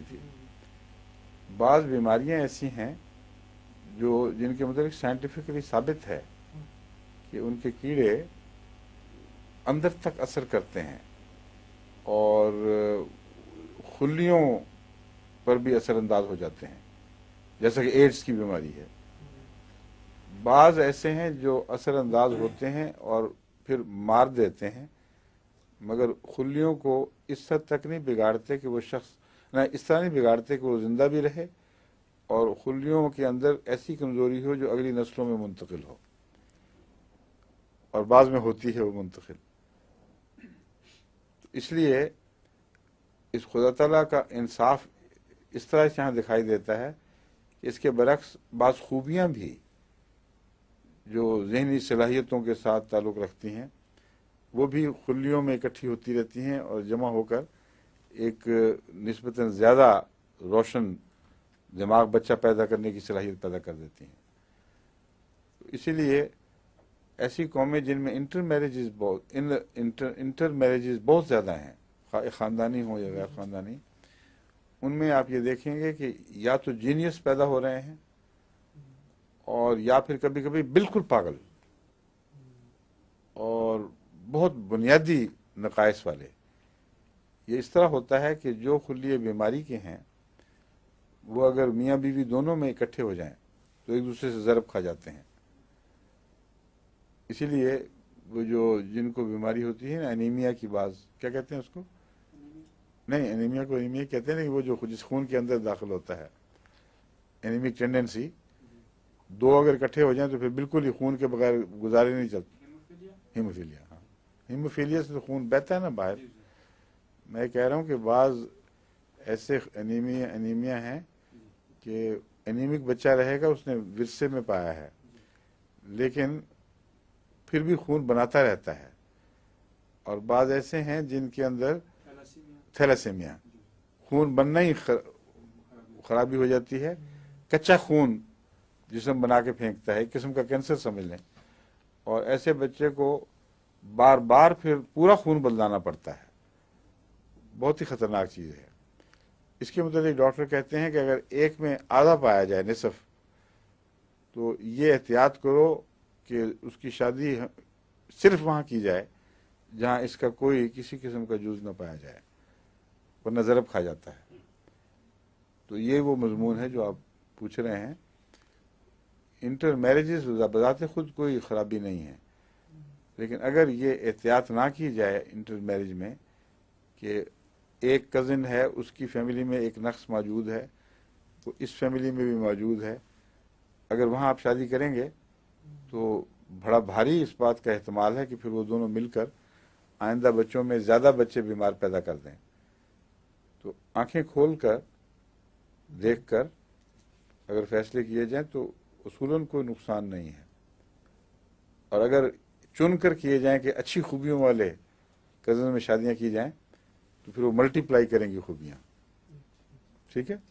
होती थी। बाज़ बीमारियाँ ऐसी हैं जो जिनके मतलब साइंटिफिकली साबित है कि उनके कीड़े अंदर तक असर करते हैं और खुलियों पर भी असरअंदाज हो जाते हैं। जैसा कि एड्स की बीमारी है। बाज ऐसे हैं जो असरअंदाज होते हैं और फिर मार देते हैं, मगर खुलियों को इस हद तक नहीं बिगाड़ते कि वो शख्स ना, इस तरह नहीं बिगाड़ते कि वो ज़िंदा भी रहे और खुलियों के अंदर ऐसी कमज़ोरी हो जो अगली नस्लों में मुंतकिल हो। और बाद में होती है वो मुंतकिल। तो इसलिए इस खुदा तला का इंसाफ इस तरह से यहाँ दिखाई देता है इसके बरक्स बाज़ खूबियाँ भी जो जहनी सलाहियतों के साथ ताल्लुक़ रखती हैं, वो भी खुलियों में इकट्ठी होती रहती हैं और जमा होकर एक नस्बता ज़्यादा रोशन दिमाग बच्चा पैदा करने की सलाहियत पैदा कर देती हैं। इसीलिए ऐसी कौमें जिनमें इंटर मैरिजेज बहुत, इन इंटर इंटर मैरिजेज बहुत ज़्यादा हैं ख़ानदानी हो या गैर ख़ानदानी उनमें आप ये देखेंगे कि या तो जीनियस पैदा हो रहे हैं और या फिर कभी कभी बिल्कुल पागल और बहुत बुनियादी नकायस वाले ये इस तरह होता है कि जो खुली बीमारी के हैं वो अगर मियाँ बीवी दोनों में इकट्ठे हो जाएँ तो एक दूसरे से ज़रब खा जाते हैं। इसीलिए वो जो जिनको बीमारी होती है ना एनीमिया की बात क्या कहते हैं उसको? नहीं एनीमिया को एनीमिया कहते हैं नहीं वो जो जिस खून के अंदर दाखिल होता है एनीमिक टेंडेंसी दो अगर इकट्ठे हो जाएँ तो फिर बिल्कुल ही खून के बगैर गुजारे नहीं चलते। हीमोफीलिया? हाँ। हीमोफीलिया से तो खून बहता है ना बाहर। मैं कह रहा हूँ कि बाज़ ऐसे एनीमिया एनीमिया हैं कि एनीमिक बच्चा रहेगा, उसने विरसे में पाया है। लेकिन फिर भी खून बनाता रहता है। और बाद ऐसे हैं जिनके अंदर थैलासेमिया। खून बनना ही खराबी हो जाती है। कच्चा खून जिसम बना के फेंकता है, एक किस्म का कैंसर समझ लें। और ऐसे बच्चे को बार बार फिर पूरा खून बदलाना पड़ता है। बहुत ही खतरनाक चीज़ है। इसके मतलब डॉक्टर कहते हैं कि अगर एक में आधा पाया जाए निसफ तो ये एहतियात करो कि उसकी शादी सिर्फ़ वहाँ की जाए, जहाँ इसका कोई किसी किस्म का जूझ ना पाया जाए, वरना ज़रब खा जाता है। तो ये वो मजमून है जो आप पूछ रहे हैं। इंटर मैरिजेस बजाते खुद कोई ख़राबी नहीं है। लेकिन अगर ये एहतियात ना की जाए इंटर मैरिज में कि एक कज़न है, उसकी फैमिली में एक नक्स मौजूद है, वो इस फैमिली में भी मौजूद है। अगर वहाँ आप शादी करेंगे तो बड़ा भारी इस बात का अहतमाल है कि फिर वो दोनों मिलकर आइंदा बच्चों में ज़्यादा बच्चे बीमार पैदा कर दें। तो आँखें खोल कर देख कर अगर फैसले किए जाएँ तो उसूलन कोई नुकसान नहीं है। और अगर चुन कर किए जाएँ कि अच्छी खूबियों वाले कज़न में शादियाँ की जाएँ तो फिर वो मल्टीप्लाई करेंगी खूबियाँ। ठीक है?